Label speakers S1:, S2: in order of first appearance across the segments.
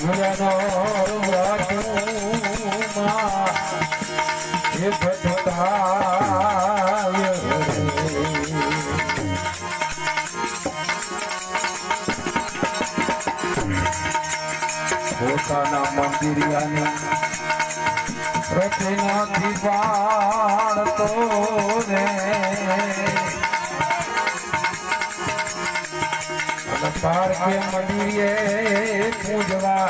S1: ભૂલનો વ્રતુમાં એ રે. પોતાના મંદિરિયાની પ્રતિનાથી પાડતો રે અને પાર કે મંદિરે પૂજવા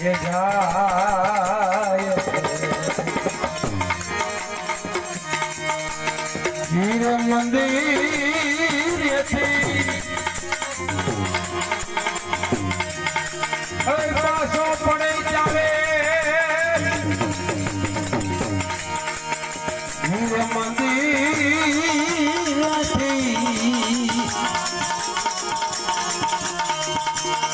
S1: એ જાય. વીર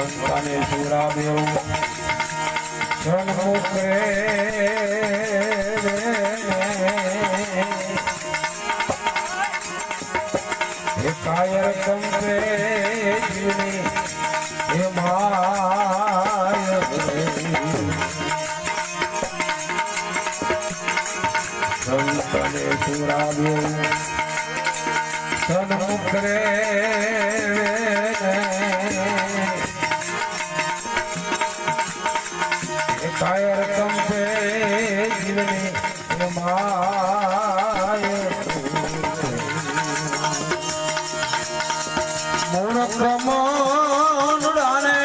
S1: સંતાને સુરાદેવ સન્મુખ રે હે કાયર કંપે જીવની હે માય. સંતને સુરાદેવ સન્મુખ કાયર કંપે જીવની માય મૂળ ક્રમણુડાને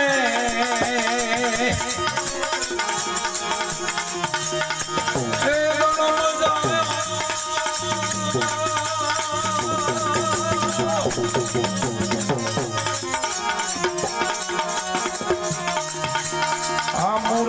S1: એ ગણો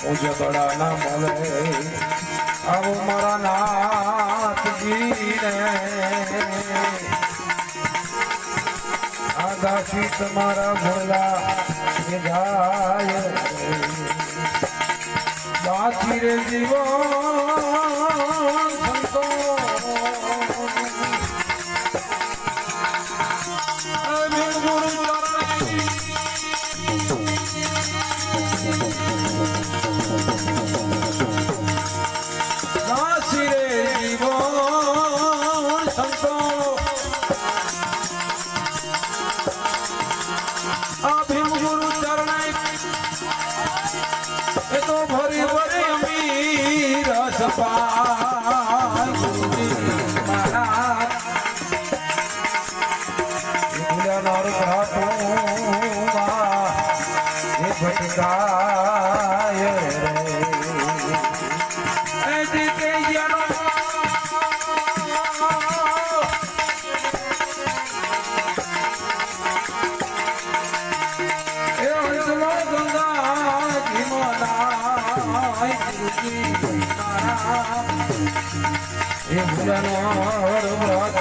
S1: પૂજ્ય બડા ના મળે આવો મારા નાથજી ને આગાશી તમારા ભોલા ગાય બાકી રે જીવો તો ભરી ભરી રસ સપાય વ્રતુમાં